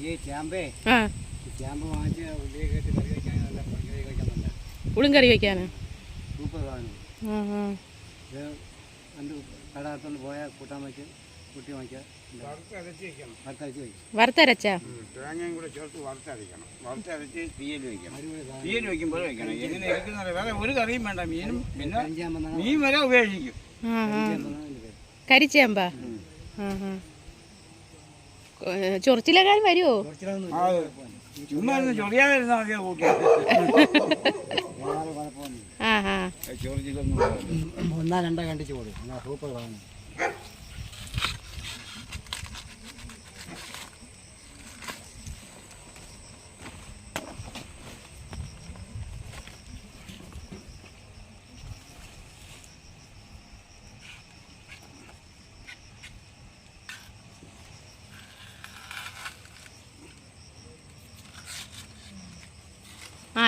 ഈ ചേമ്പേ ആ. ഈ ചേമ്പ് വാങ്ങിച്ച് ഉള്ളിലേക്ക് കറി നല്ല കറി നല്ല സൂപ്പർ സാധനം. ഇത് പോയാൽ കൂട്ടാൻ വെച്ച് കുട്ടി വറുത്തരച്ച് തേങ്ങയും കൂടെ ചേർത്ത് വറുത്തരയ്ക്കണം. വറുത്തരച്ച് തീയൽ വെക്കണം. തീയൽ വെക്കുമ്പോൾ വെക്കണം. എങ്ങനെ ഇരിക്കുന്ന വേറെ ഒരു കറിയും വേണ്ട. മീനും പിന്നെ മീൻ വരെ ഉപേക്ഷിക്കും. കരിച്ചേമ്പാ? ചൊറിച്ചിലൊക്കെ വരുമോ ഒന്ന് രണ്ടാ കണ്ടിച്ച് കൊടുക്കും സൂപ്പർ സാധനം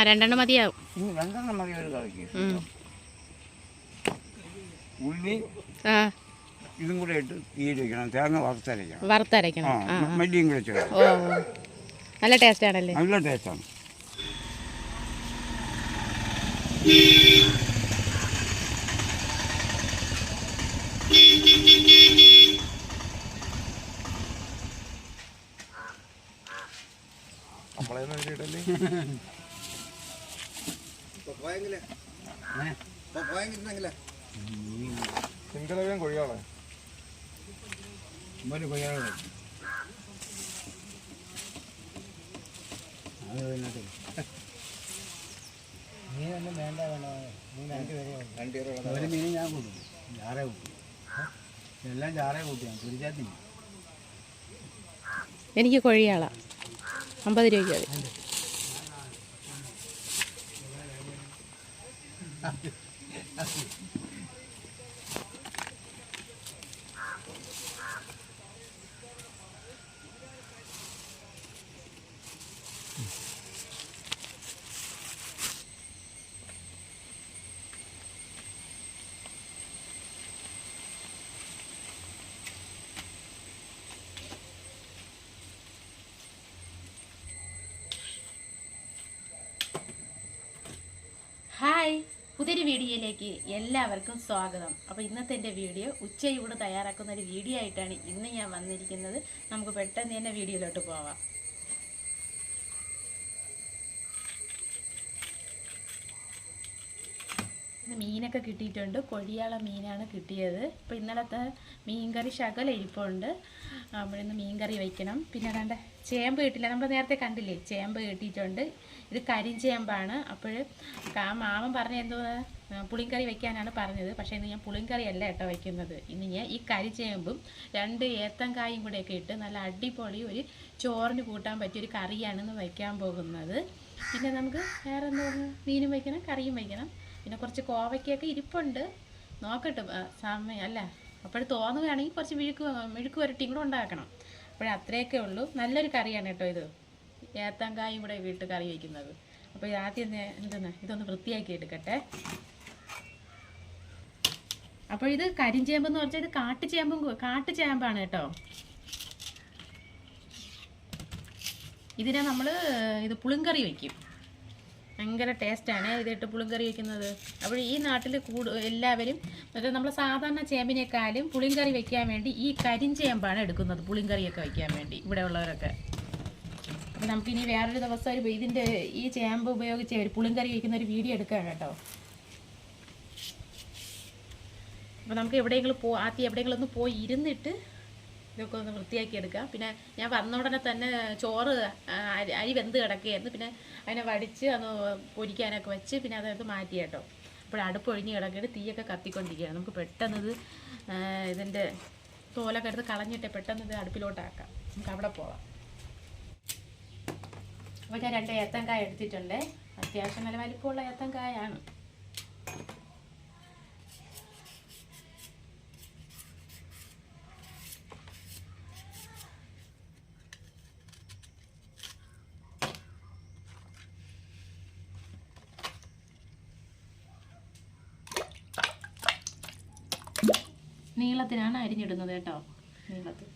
രണ്ടെണ്ണം മതിയാവും. രണ്ടെണ്ണം മതി ഒരു കറിക്ക്. ഉള്ളി ആ. ഇതും കൂടെ ഇട്ട് തീയൽ വെക്കണം. തേങ്ങ വറുത്തരയ്ക്കണം. വറുത്തരയ്ക്കണം. മല്ലിയും കൂടെ ചേർക്കണം ഓ ഓ. നല്ല ടേസ്റ്റ് ആണല്ലേ? നല്ല ടേസ്റ്റാണ് ആണ്. ഒരു കൊയ്യാളോട് അത് കൊഴിയാളെ മീനൊന്നും വേണ്ട വേണ്ട. മീൻ രണ്ട് പേരെ ഒരു മീൻ ഞാൻ കൂട്ടും. ചാറേ കൂട്ടും. എല്ലാം ചാറേ കൂട്ടിയാണ് പൊരിച്ചാത്തി എനിക്ക് കൊഴിയാളാ. അമ്പത് രൂപയ്ക്ക് മതി ഹായ് പുതിയൊരു വീഡിയോയിലേക്ക് എല്ലാവർക്കും സ്വാഗതം. അപ്പോൾ ഇന്നത്തെ എന്റെ വീഡിയോ ഉച്ചയൂട് തയ്യാറാക്കുന്ന ഒരു വീഡിയോ ആയിട്ടാണ് ഇന്ന് ഞാൻ വന്നിരിക്കുന്നത്. നമുക്ക് പെട്ടെന്ന് തന്നെ വീഡിയോയിലോട്ട് പോവാം. മീനൊക്കെ കിട്ടിയിട്ടുണ്ട്. കൊഴിയാള മീനാണ് കിട്ടിയത്. ഇപ്പോൾ ഇന്നലത്തെ മീൻകറി ശകല ഇരിപ്പുണ്ട്. നമ്മളിന്ന് മീൻകറി വയ്ക്കണം പിന്നെ കണ്ട ചേമ്പ് കിട്ടില്ല. നമ്മൾ നേരത്തെ കണ്ടില്ലേ? ചേമ്പ് കിട്ടിയിട്ടുണ്ട്. ഇത് കരിഞ്ചേമ്പാണ് അപ്പോൾ ആ മാമൻ പറഞ്ഞ എന്തോ പുളിങ്കറി വെക്കാനാണ് പറഞ്ഞത്. പക്ഷേ ഇന്ന് ഞാൻ പുളിങ്കറി അല്ല കേട്ടോ വയ്ക്കുന്നത് ഇന്ന് ഞാൻ ഈ കരിച്ചേമ്പും രണ്ട് ഏത്തങ്കായും കൂടെയൊക്കെ ഇട്ട് നല്ല അടിപൊളി ഒരു ചോറിന് കൂട്ടാൻ പറ്റിയ ഒരു കറിയാണ് ഇന്ന് വയ്ക്കാൻ പോകുന്നത്. പിന്നെ നമുക്ക് വേറെ എന്തോ മീനും വയ്ക്കണം കറിയും വയ്ക്കണം പിന്നെ കുറച്ച് കോവയ്ക്കൊക്കെ ഇരിപ്പുണ്ട്. നോക്കട്ടെ സമയം അല്ല? അപ്പോൾ തോന്നുകയാണെങ്കിൽ കുറച്ച് മിഴുക്ക് മിഴുക്ക് വരട്ടിയും കൂടെ ഉണ്ടാക്കണം. അപ്പോൾ അത്രയൊക്കെ ഉള്ളൂ. നല്ലൊരു കറിയാണ് കേട്ടോ ഇത്. ഏത്തങ്കായും ഇവിടെ വീട്ട് കറി വയ്ക്കുന്നത്. അപ്പോൾ ആദ്യം എന്തെന്ന്? ഇതൊന്ന് വൃത്തിയാക്കി എടുക്കട്ടെ. അപ്പോൾ ഇത് കരിഞ്ചേമ്പ് എന്ന് പറഞ്ഞാൽ ഇത് കാട്ടുചേമ്പും കാട്ടുചേമ്പാണ് കേട്ടോ. ഇതിനെ നമ്മൾ ഇത് പുളിങ്കറി വയ്ക്കും. ഭയങ്കര ടേസ്റ്റാണ്. ഇതിട്ട് പുളിങ്കറി വയ്ക്കുന്നത് അപ്പോൾ ഈ നാട്ടിൽ കൂടു എല്ലാവരും നമ്മൾ സാധാരണ ചേമ്പിനേക്കാളും പുളിങ്കറി വയ്ക്കാൻ വേണ്ടി ഈ കരിഞ്ചേമ്പാണ് എടുക്കുന്നത് പുളിങ്കറിയൊക്കെ വയ്ക്കാൻ വേണ്ടി ഇവിടെ ഉള്ളവരൊക്കെ. അപ്പോൾ നമുക്കിനി വേറൊരു ദിവസം ഒരു ഇതിന്റെ ഈ ചേമ്പ് ഉപയോഗിച്ച് ഒരു പുളിങ്കറി വയ്ക്കുന്ന ഒരു വീഡിയോ എടുക്കാം കേട്ടോ. അപ്പോൾ നമുക്ക് എവിടെയെങ്കിലും പോ ആദ്യം എവിടെയെങ്കിലും ഒന്ന് പോയി ഇരുന്നിട്ട് ഇതൊക്കെ ഒന്ന് വൃത്തിയാക്കി എടുക്കാം. പിന്നെ ഞാൻ വന്ന ഉടനെ തന്നെ ചോറ് അരി വെന്ത് കിടക്കുകയായിരുന്നു. പിന്നെ അതിനെ വടിച്ച് അത് പൊരിക്കാനൊക്കെ വെച്ച് പിന്നെ അതെടുത്ത് മാറ്റി കേട്ടോ. അപ്പോൾ അടുപ്പ് ഒഴിഞ്ഞ് കിടക്കിയിട്ട് തീയൊക്കെ കത്തിക്കൊണ്ടിരിക്കുകയാണ്. നമുക്ക് പെട്ടെന്ന് ഇത് ഇതിന്റെ തോലൊക്കെ എടുത്ത് കളഞ്ഞിട്ട് പെട്ടെന്ന് ഇത് അടുപ്പിലോട്ടാക്കാം നമുക്ക് അവിടെ പോവാം. അപ്പോൾ ഞാൻ രണ്ട് ഏത്തങ്കായ എടുത്തിട്ടുണ്ട്. അത്യാവശ്യം നല്ല വലിപ്പമുള്ള ഏത്തങ്കായാണ് നീളത്തിനാണ് അരിഞ്ഞിടുന്നത് കേട്ടോ. നീളത്തിൽ.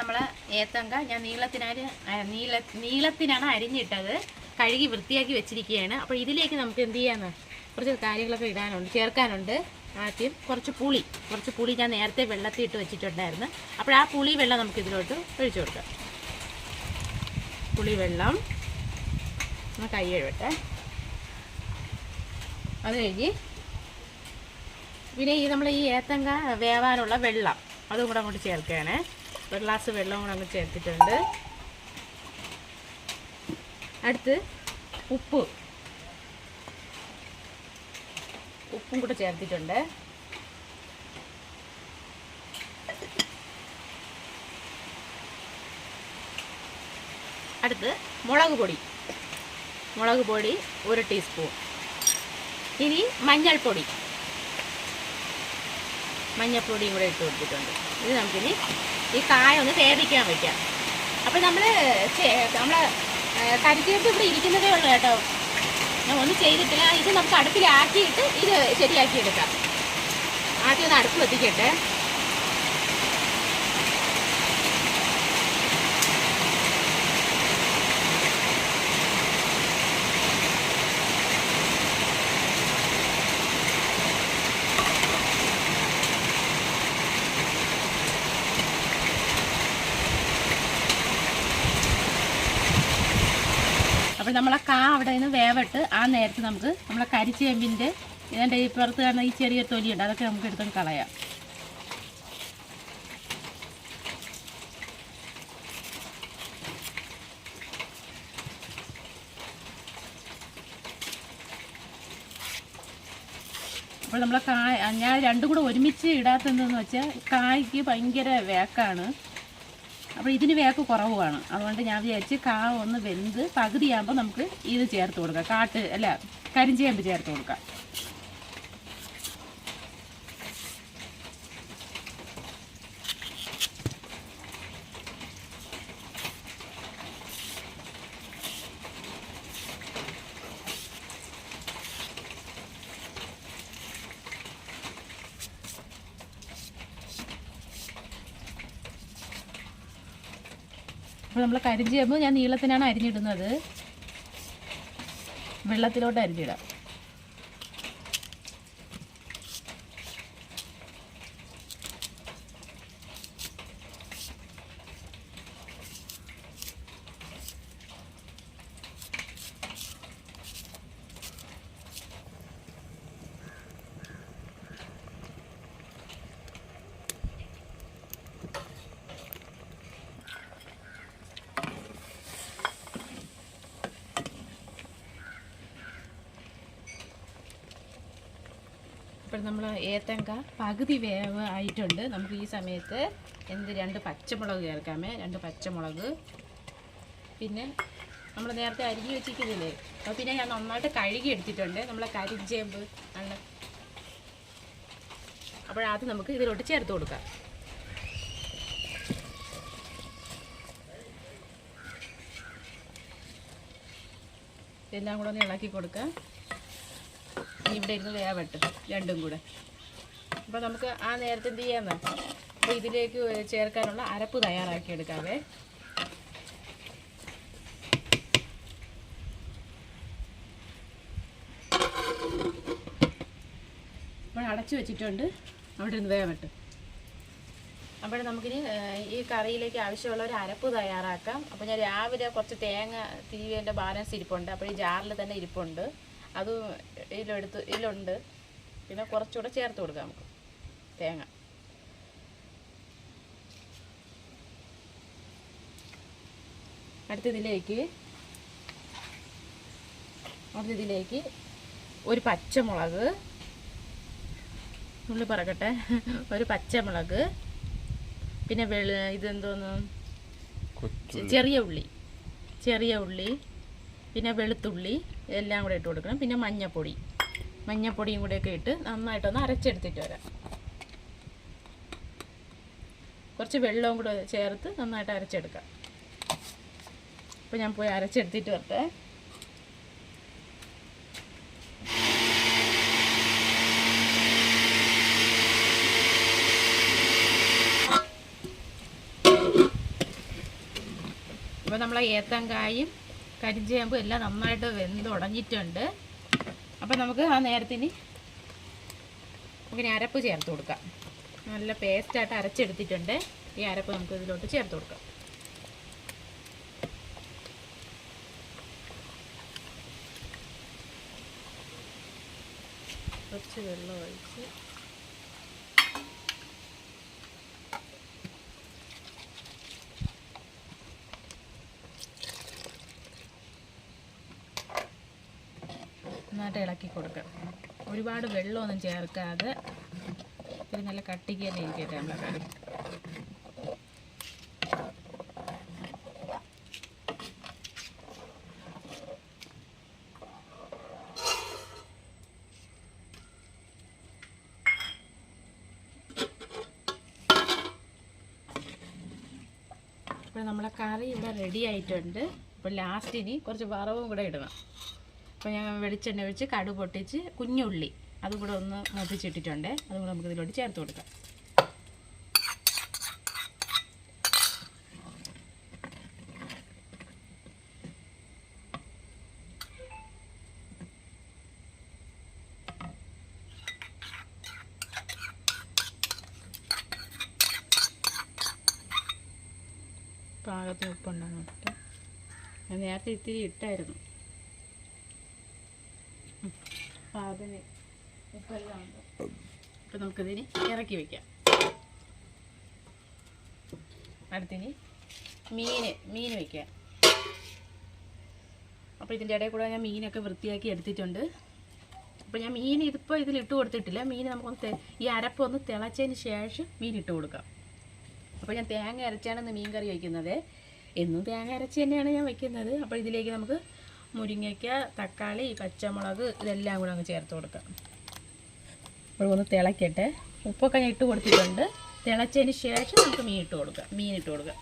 നമ്മൾ ഏത്തങ്ക ഞാൻ നീളത്തിനാണ് നീല നീളത്തിനാണ് അരിഞ്ഞിട്ടത് കഴുകി വൃത്തിയാക്കി വെച്ചിരിക്കുകയാണ്. അപ്പോൾ ഇതിലേക്ക് നമുക്ക് എന്ത് ചെയ്യാന്ന്? കുറച്ച് കാര്യങ്ങളൊക്കെ ഇടാനുണ്ട് ചേർക്കാനുണ്ട് ആദ്യം കുറച്ച് പുളി കുറച്ച് പുളി ഞാൻ നേരത്തെ വെള്ളത്തിൽ ഇട്ട് വെച്ചിട്ടുണ്ടായിരുന്നു. അപ്പോൾ ആ പുളി വെള്ളം നമുക്ക് ഇതിലോട്ട് ഒഴിച്ചു കൊടുക്കാം. പുളി വെള്ളം കൈ കഴുകട്ടെ. അത് കഴിഞ്ഞ് പിന്നെ ഈ നമ്മൾ ഈ ഏത്തങ്ക വേവാനുള്ള വെള്ളം അതും കൂടെ അങ്ങോട്ട് ചേർക്കുകയാണ്. ഒരു ഗ്ലാസ് വെള്ളം കൂടെ അങ്ങ് ചേർത്തിട്ടുണ്ട് അടുത്ത് ഉപ്പ് ഉപ്പും കൂടെ ചേർത്തിട്ടുണ്ട് അടുത്ത് മുളക് പൊടി മുളക് പൊടി ഒരു ടീസ്പൂൺ ഇനി മഞ്ഞൾപ്പൊടി മഞ്ഞൾപ്പൊടിയും കൂടെ ഇട്ട് കൊടുത്തിട്ടുണ്ട്. ഇത് നമുക്കിനി ഈ കായ ഒന്ന് തേടിക്കാൻ വയ്ക്കാം അപ്പം നമ്മൾ നമ്മൾ കരിച്ചേർത്ത് ഇവിടെ ഇരിക്കുന്നതേ ഉള്ളൂ കേട്ടോ. ഞാൻ ഒന്നും ചെയ്തിട്ടില്ല. ഇത് നമുക്ക് അടുപ്പിലാക്കിയിട്ട് ഇത് ശരിയാക്കി എടുക്കാം ആദ്യം ഒന്ന് അടുപ്പ് എത്തിക്കട്ടെ നമ്മളെ കാ അവിടെ നിന്ന് വേവട്ട് ആ നേരത്ത് നമുക്ക് നമ്മളെ കരിച്ചേമ്പിന്റെ ഇതിന്റെ ഈ പുറത്ത് കാണുന്ന ഈ ചെറിയ തൊലിയുണ്ട് അതൊക്കെ നമുക്ക് എടുത്തൊന്ന് കളയാം. അപ്പോൾ നമ്മളെ കായ ഞാൻ രണ്ടും കൂടെ ഒരുമിച്ച് ഇടാത്തതെന്ന് വെച്ചാൽ കായ്ക്ക് ഭയങ്കര വേക്കാണ്. അപ്പോൾ ഇതിന് വേക്ക് കുറവാണ് അതുകൊണ്ട് ഞാൻ വിചാരിച്ച് കാ ഒന്ന് വെന്ത് പകുതിയാകുമ്പോൾ നമുക്ക് ഇത് ചേർത്ത് കൊടുക്കാം. കാട്ട് അല്ല കരിഞ്ചേമ്പ് ചേർത്ത് കൊടുക്കാം. നമ്മൾ കരിഞ്ചേമ്പ് ഞാൻ നീളത്തിനാണ് അരിഞ്ഞിടുന്നത്. വെള്ളത്തിലോട്ട് അരിഞ്ഞിടാം. അപ്പോൾ നമ്മൾ ഏത്തങ്ക പകുതി വേവ് ആയിട്ടുണ്ട്. നമുക്ക് ഈ സമയത്ത് എന്ത് രണ്ട് പച്ചമുളക് ചേർക്കാമേ. രണ്ട് പച്ചമുളക്. പിന്നെ നമ്മൾ നേരത്തെ അരിഞ്ഞു വെച്ചിരിക്കുന്നില്ലേ? അപ്പോൾ പിന്നെ ഞാൻ നന്നായിട്ട് കഴുകി എടുത്തിട്ടുണ്ട്. നമ്മളെ കരിഞ്ചേമ്പ് നല്ല അപ്പോഴത് നമുക്ക് ഇതിലോട്ട് ചേർത്ത് കൊടുക്കാം. എല്ലാം കൂടെ ഒന്ന് ഇളക്കി കൊടുക്കാം. ഇവിടെ ഇരുന്ന് വേവട്ടെ രണ്ടും കൂടെ. അപ്പോൾ നമുക്ക് ആ നേരത്തെ എന്ത് ചെയ്യാന്ന് അപ്പോൾ ഇതിലേക്ക് ചേർക്കാനുള്ള അരപ്പ് തയ്യാറാക്കി എടുക്കാവേ. അപ്പോൾ അടച്ചു വെച്ചിട്ടുണ്ട്. അവിടെ ഇരുന്ന് വേവട്ടെ അപ്പോൾ നമുക്കിനി ഈ കറിയിലേക്ക് ആവശ്യമുള്ള ഒരു അരപ്പ് തയ്യാറാക്കാം. അപ്പോൾ ഞാൻ രാവിലെ കുറച്ച് തേങ്ങ തിരിവേന്റെ ബാലൻസ് ഇരിപ്പുണ്ട്. അപ്പോൾ ഈ ജാറിൽ തന്നെ ഇരിപ്പുണ്ട്. അത് ഇതിലെടുത്ത് ഇതിലുണ്ട്. പിന്നെ കുറച്ചുകൂടെ ചേർത്ത് കൊടുക്കാം നമുക്ക്. തേങ്ങ. അടുത്തതിലേക്ക് അടുത്തതിലേക്ക് ഒരു പച്ചമുളക്. ഉള്ളി പറക്കട്ടെ. ഒരു പച്ചമുളക്. പിന്നെ വെള ഇതെന്തോന്ന്? ചെറിയ ഉള്ളി. ചെറിയ ഉള്ളി. പിന്നെ വെളുത്തുള്ളി. എല്ലാം കൂടെ ഇട്ട് കൊടുക്കണം. പിന്നെ മഞ്ഞപ്പൊടി. മഞ്ഞപ്പൊടിയും കൂടെയൊക്കെ ഇട്ട് നന്നായിട്ടൊന്ന് അരച്ചെടുത്തിട്ട് വരാം. കുറച്ച് വെള്ളവും കൂടെ ചേർത്ത് നന്നായിട്ട് അരച്ചെടുക്കാം. അപ്പോൾ ഞാൻ പോയി അരച്ചെടുത്തിട്ട് വരട്ടെ. അപ്പോൾ നമ്മളെ ഏത്തങ്കായും കരിഞ്ചേമ്പും എല്ലാം നന്നായിട്ട് വെന്ത് ഉടഞ്ഞിട്ടുണ്ട്. അപ്പം നമുക്ക് ആ നേരത്തിന് നമുക്കിനി അരപ്പ് ചേർത്ത് കൊടുക്കാം. നല്ല പേസ്റ്റായിട്ട് അരച്ചെടുത്തിട്ടുണ്ട്. ഈ അരപ്പ് നമുക്ക് ഇതിലോട്ട് ചേർത്ത് കൊടുക്കാം. കുറച്ച് വെള്ളം ഒഴിച്ച് നന്നായിട്ട് ഇളക്കി കൊടുക്കാം. ഒരുപാട് വെള്ളമൊന്നും ചേർക്കാതെ ഇത് നല്ല കട്ടിക്ക് തന്നെ ഇരിക്കട്ടെ നമ്മളെ കറി. ഇപ്പോൾ നമ്മളെ കറി ഇവിടെ റെഡി ആയിട്ടുണ്ട്. അപ്പോൾ ഇനി കുറച്ച് വറവും കൂടെ ഇടണം. അപ്പോൾ ഞാൻ വെളിച്ചെണ്ണ ഒഴിച്ച് കടു പൊട്ടിച്ച് കുഞ്ഞുള്ളി അതും കൂടെ ഒന്ന് മുതിച്ചിട്ടിട്ടുണ്ട് അതും കൂടെ നമുക്ക് ഇതിലോട്ട് ചേർത്ത് കൊടുക്കാം. പാകത്തിന് ഉപ്പുണ്ടാകും. നേരത്തെ ഇത്തിരി ഇട്ടായിരുന്നു. പാകത്തിന് ഉപ്പെല്ലാം അപ്പം നമുക്കിതിന് ഇറക്കി വയ്ക്കാം അടുത്തിന് മീൻ മീൻ വയ്ക്കാം അപ്പോൾ ഇതിന്റെ ഇടയിൽ കൂടെ ഞാൻ മീനൊക്കെ വൃത്തിയാക്കി എടുത്തിട്ടുണ്ട്. അപ്പോൾ ഞാൻ മീൻ ഇതിപ്പോൾ ഇതിൽ ഇട്ട് കൊടുത്തിട്ടില്ല. മീൻ നമുക്കൊന്ന് ഈ അരപ്പൊന്ന് തിളച്ചതിന് ശേഷം മീൻ ഇട്ട് കൊടുക്കാം. അപ്പോൾ ഞാൻ തേങ്ങ അരച്ചാണ് മീൻ കറി വയ്ക്കുന്നത്. എന്നും തേങ്ങ അരച്ച് തന്നെയാണ് ഞാൻ വയ്ക്കുന്നത്. അപ്പോൾ ഇതിലേക്ക് നമുക്ക് മുരിങ്ങയ്ക്ക തക്കാളി പച്ചമുളക് ഇതെല്ലാം കൂടെ അങ്ങ് ചേർത്ത് കൊടുക്കാം. അപ്പോൾ ഒന്ന് തിളക്കട്ടെ. ഉപ്പൊക്കെ ഞാൻ ഇട്ട് കൊടുത്തിട്ടുണ്ട്. തിളച്ചതിന് ശേഷം നമുക്ക് മീൻ ഇട്ട് കൊടുക്കാം. മീൻ ഇട്ട് കൊടുക്കാം.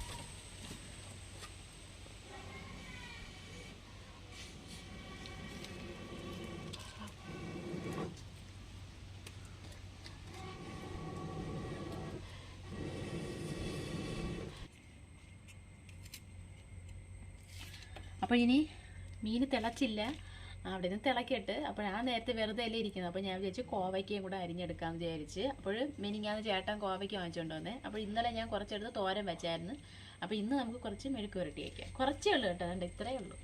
അപ്പോൾ ഇനി മീൻ തിളച്ചില്ല. അവിടെ നിന്ന് തിളക്കിയിട്ട് അപ്പോൾ ഞാൻ നേരത്തെ വെറുതെ അല്ലേ ഇരിക്കുന്നത്. അപ്പോൾ ഞാൻ വിചാരിച്ചു കോവയ്ക്കയും കൂടെ അരിഞ്ഞെടുക്കാമെന്ന് വിചാരിച്ച്. അപ്പോൾ മെനിങ്ങാന്ന് ചേട്ടൻ കോവയ്ക്ക വാങ്ങിച്ചുകൊണ്ട് വന്നേ. അപ്പോൾ ഇന്നലെ ഞാൻ കുറച്ചെടുത്ത് തോരൻ വെച്ചായിരുന്നു. അപ്പോൾ ഇന്ന് നമുക്ക് കുറച്ച് മെഴുക്ക് പുരട്ടി വയ്ക്കാം കുറച്ചേ ഉള്ളൂ കേട്ടോ അതുകൊണ്ട് ഇത്രയേ ഉള്ളൂ.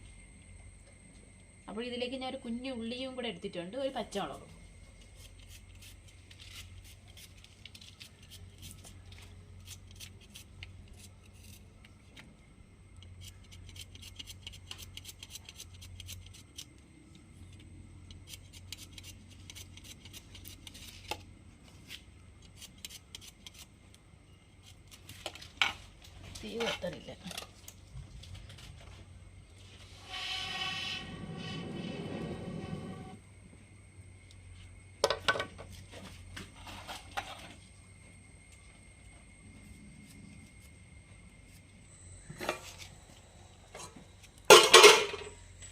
അപ്പോൾ ഇതിലേക്ക് ഞാൻ ഒരു കുഞ്ഞു ഉള്ളിയും കൂടെ എടുത്തിട്ടുണ്ട്. ഒരു പച്ചമുളകും തീ കൊത്തണില്ല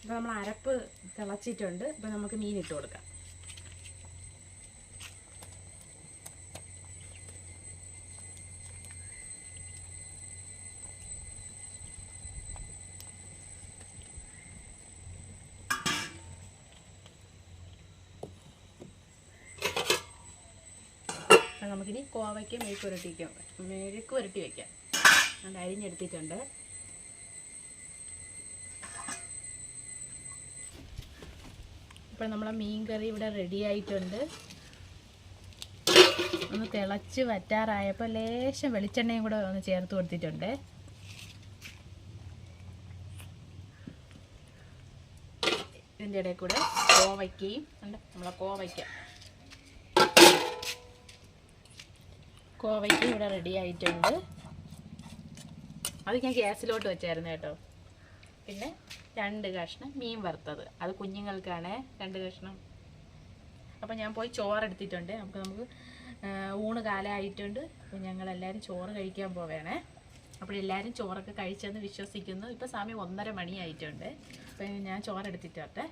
അപ്പോൾ നമ്മൾ അരപ്പ് തിളച്ചിട്ടുണ്ട്. അപ്പോൾ നമുക്ക് മീൻ ഇട്ട് കൊടുക്കാം. നമുക്കിനി കോവയ്ക്ക് മെഴുക്ക് ഉരുട്ടിക്കാം മെഴുക്ക് ഉരുട്ടി വയ്ക്കാം അത് അരിഞ്ഞെടുത്തിട്ടുണ്ട്. ഇപ്പോൾ നമ്മളെ മീൻ കറി ഇവിടെ റെഡി ആയിട്ടുണ്ട്. ഒന്ന് തിളച്ച് വറ്റാറായപ്പോൾ ലേശം വെളിച്ചെണ്ണയും കൂടെ ഒന്ന് ചേർത്ത് കൊടുത്തിട്ടുണ്ട്. ഇതിന്റെ ഇടയിൽ കൂടെ കോവയ്ക്കയും ഉണ്ട് നമ്മളെ കോവയ്ക്ക. കോവയ്ക്ക ഇവിടെ റെഡി ആയിട്ടുണ്ട്. അത് ഞാൻ ഗ്യാസിലോട്ട് വെച്ചായിരുന്നു കേട്ടോ. പിന്നെ രണ്ട് കഷ്ണം മീൻ വറുത്തത്. അത് കുഞ്ഞുങ്ങൾക്കാണ് രണ്ട് കഷ്ണം. അപ്പം ഞാൻ പോയി ചോറ് എടുത്തിട്ടുണ്ട് നമുക്ക് നമുക്ക് ഊണ് കാലമായിട്ടുണ്ട് അപ്പോൾ ഞങ്ങളെല്ലാവരും ചോറ് കഴിക്കാൻ പോവേണേ. അപ്പോൾ എല്ലാവരും ചോറൊക്കെ കഴിച്ചെന്ന് വിശ്വസിക്കുന്നു. ഇപ്പോൾ സമയം ഒന്നര മണിയായിട്ടുണ്ട്. അപ്പോൾ ഞാൻ ചോറ് എടുത്തിട്ടോട്ടെ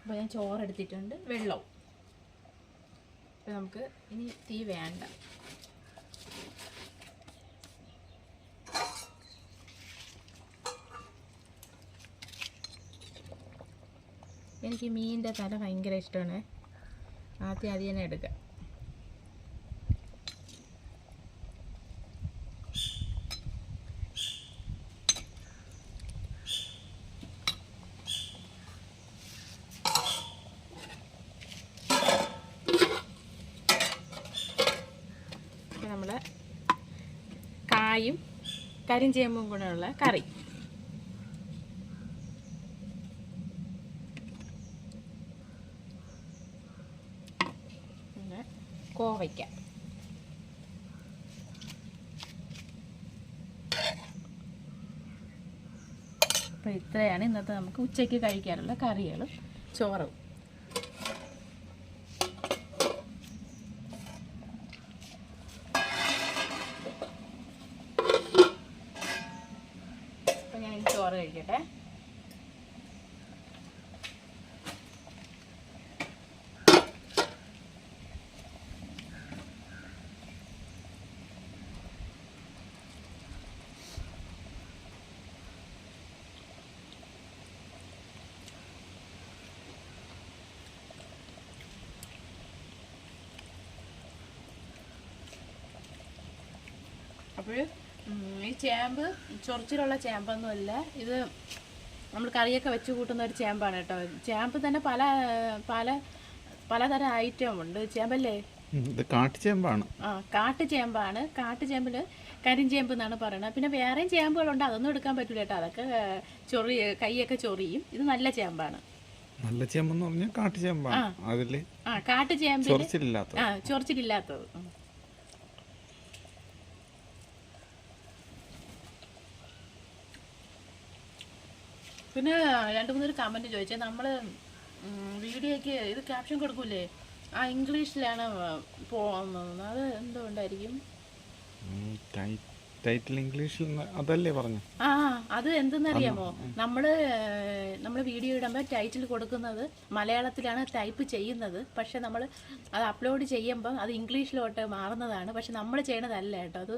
അപ്പോൾ ഞാൻ ചോറെടുത്തിട്ടുണ്ട്. വെള്ളവും. അപ്പോൾ നമുക്ക് ഇനി തീ വേണ്ട. എനിക്ക് മീനിന്റെ തല ഭയങ്കര ഇഷ്ടമാണ്. ആദ്യം അത് തന്നെ എടുക്കാം. നമ്മൾ കായും കരിഞ്ചേമ്പും കൂടെയുള്ള കറി പിന്നെ കോവയ്ക്ക അപ്പോൾ ഇത്രയാണ് ഇന്നത്തെ നമുക്ക് ഉച്ചയ്ക്ക് കഴിക്കാനുള്ള കറികളും ചോറും. അപ്പോൾ ഞാൻ ചോറ് കഴിക്കട്ടെ. അപ്പോൾ ഈ ചേമ്പ് ചൊറിച്ചിലുള്ള ചേമ്പൊന്നുമല്ല. ഇത് നമ്മൾ കറിയൊക്കെ വെച്ച് കൂട്ടുന്ന ഒരു ചേമ്പാണ് കേട്ടോ. ചേമ്പ് തന്നെ പല പല പലതരം ഐറ്റം ഉണ്ട്. ചേമ്പല്ലേ? ഇത് കാട്ടുചേമ്പാണ് ആ കാട്ടു ചേമ്പാണ്. കാട്ടു ചേമ്പിൽ കരിഞ്ചേമ്പ് എന്നാണ് പറയുന്നത് പിന്നെ വേറെയും ചേമ്പുകളുണ്ട്. അതൊന്നും എടുക്കാൻ പറ്റില്ല കേട്ടോ. അതൊക്കെ ചൊറി കൈയൊക്കെ ചൊറിയും. ഇത് നല്ല ചേമ്പാണ്. നല്ല ചേമ്പെന്ന് പറഞ്ഞാൽ കാട്ടുചേമ്പാണ് അതിൽ ആ കാട്ടു ചേമ്പിൽ ചൊറിച്ചിലില്ലാത്ത ആ ചൊറിച്ചിലില്ലാത്തത്. പിന്നെ രണ്ട് മൂന്നൊരു കമന്റ് ചോദിച്ചേ നമ്മൾ വീഡിയോയ്ക്ക് ഇത് ക്യാപ്ഷൻ കൊടുക്കൂലേ? ആ ഇംഗ്ലീഷിലാണ് അത് എന്തുകൊണ്ടായിരിക്കും ടൈറ്റിൽ ഇംഗ്ലീഷിൽ അതല്ലേ പറഞ്ഞു? ആ അത് എന്തെന്നറിയാമോ? നമ്മൾ നമ്മൾ വീഡിയോ ഇടുമ്പോൾ ടൈറ്റിൽ കൊടുക്കുന്നത് മലയാളത്തിലാണ് ടൈപ്പ് ചെയ്യുന്നത്. പക്ഷെ നമ്മൾ അത് അപ്ലോഡ് ചെയ്യുമ്പോൾ അത് ഇംഗ്ലീഷിലോട്ട് മാറുന്നതാണ്. പക്ഷെ നമ്മൾ ചെയ്യണതല്ല കേട്ടോ. അത്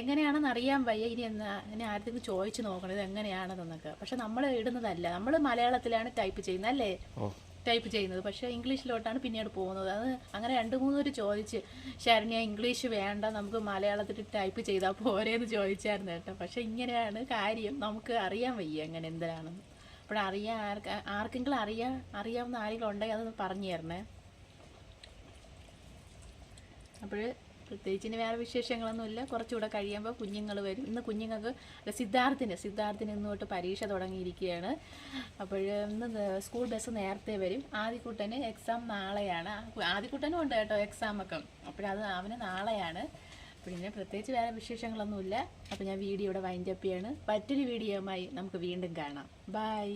എങ്ങനെയാണെന്ന് അറിയാൻ വയ്യ. ഇനി എന്നാ ഇനി ആർക്കെങ്കിലും ചോദിച്ചു നോക്കണം. ഇത് എങ്ങനെയാണെന്നൊക്കെ പക്ഷെ നമ്മൾ ഇടുന്നതല്ല. നമ്മൾ മലയാളത്തിലാണ് ടൈപ്പ് ചെയ്യുന്നത് അല്ലേ? ടൈപ്പ് ചെയ്യുന്നത്. പക്ഷേ ഇംഗ്ലീഷിലോട്ടാണ് പിന്നീട് പോകുന്നത്. അത് അങ്ങനെ രണ്ട് മൂന്നൂര് ചോദിച്ച് ശരണ്യ ഇംഗ്ലീഷ് വേണ്ട നമുക്ക് മലയാളത്തിൽ ടൈപ്പ് ചെയ്താൽ പോരേന്ന് ചോദിച്ചായിരുന്നു കേട്ടോ. പക്ഷേ ഇങ്ങനെയാണ് കാര്യം നമുക്ക് അറിയാൻ വയ്യ എങ്ങനെ എന്തിനാണെന്ന്. അപ്പോൾ അറിയാൻ ആർക്ക് ആർക്കെങ്കിലും അറിയാൻ അറിയാവുന്ന ആരെങ്കിലും ഉണ്ടെങ്കിൽ അതൊന്ന് പറഞ്ഞു തരണേ. അപ്പോൾ പ്രത്യേകിച്ച് ഇനി വേറെ വിശേഷങ്ങളൊന്നുമില്ല. കുറച്ചുകൂടെ കഴിയുമ്പോൾ കുഞ്ഞുങ്ങൾ വരും. ഇന്ന് കുഞ്ഞുങ്ങൾക്ക് സിദ്ധാർത്ഥിന് സിദ്ധാർത്ഥിന് ഇന്ന് തൊട്ട് പരീക്ഷ തുടങ്ങിയിരിക്കുകയാണ്. അപ്പോൾ ഇന്ന് സ്കൂൾ ബസ് നേരത്തെ വരും. ആദ്യക്കുട്ടന് എക്സാം നാളെയാണ്. ആദ്യക്കുട്ടനും ഉണ്ട് കേട്ടോ എക്സാം ഒക്കെ. അപ്പോഴത് അവന് നാളെയാണ്. പിന്നെ പ്രത്യേകിച്ച് വേറെ വിശേഷങ്ങളൊന്നുമില്ല. അപ്പോൾ ഞാൻ വീഡിയോ ഇവിടെ വൈൻഡപ്പ് ചെയ്യാണ്. മറ്റൊരു വീഡിയോയുമായി നമുക്ക് വീണ്ടും കാണാം. ബൈ